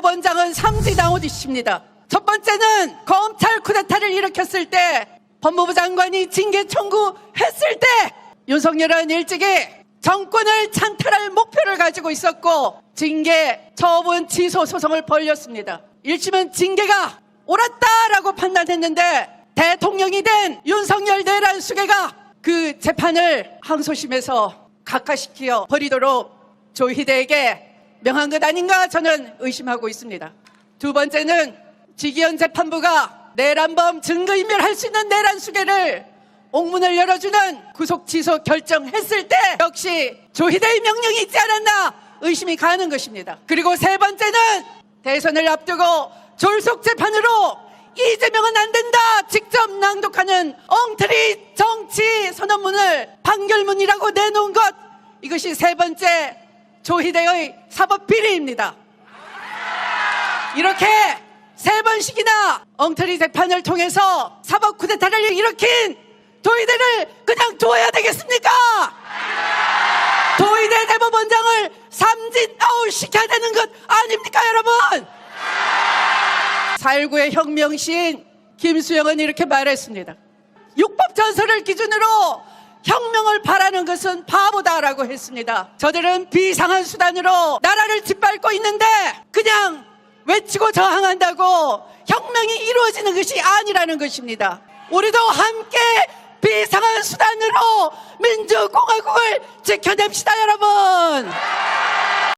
대법원장은 삼지당오디십니다. 첫 번째는 검찰 쿠데타를 일으켰을 때 법무부 장관이 징계 청구했을 때 윤석열은 일찍이 정권을 찬탈할 목표를 가지고 있었고 징계 처분 취소 소송을 벌였습니다. 1심은 징계가 옳았다라고 판단했는데 대통령이 된 윤석열 내란 수계가 그 재판을 항소심에서 각하시켜 버리도록 조희대에게 명한 것 아닌가 저는 의심하고 있습니다. 두 번째는 지기현 재판부가 내란범 증거인멸할 수 있는 내란 수계를 옥문을 열어주는 구속 취소 결정했을 때 역시 조희대의 명령이 있지 않았나 의심이 가는 것입니다. 그리고 세 번째는 대선을 앞두고 졸속 재판으로 이재명은 안 된다 직접 낭독하는 엉터리 정치 선언문을 판결문이라고 내놓은 것 이것이 세 번째 조희대의 사법 비리입니다. 이렇게 세 번씩이나 엉터리 재판을 통해서 사법 쿠데타를 일으킨 조희대를 그냥 두어야 되겠습니까? 조희대 대법원장을 삼진 아웃 시켜야 되는 것 아닙니까 여러분? 4.19의 혁명 시인 김수영은 이렇게 말했습니다. 육법 전설을 기준으로 혁명을 바라는 것은 바보다라고 했습니다. 저들은 비상한 수단으로 나라를 짓밟고 있는데 그냥 외치고 저항한다고 혁명이 이루어지는 것이 아니라는 것입니다. 우리도 함께 비상한 수단으로 민주공화국을 지켜냅시다, 여러분!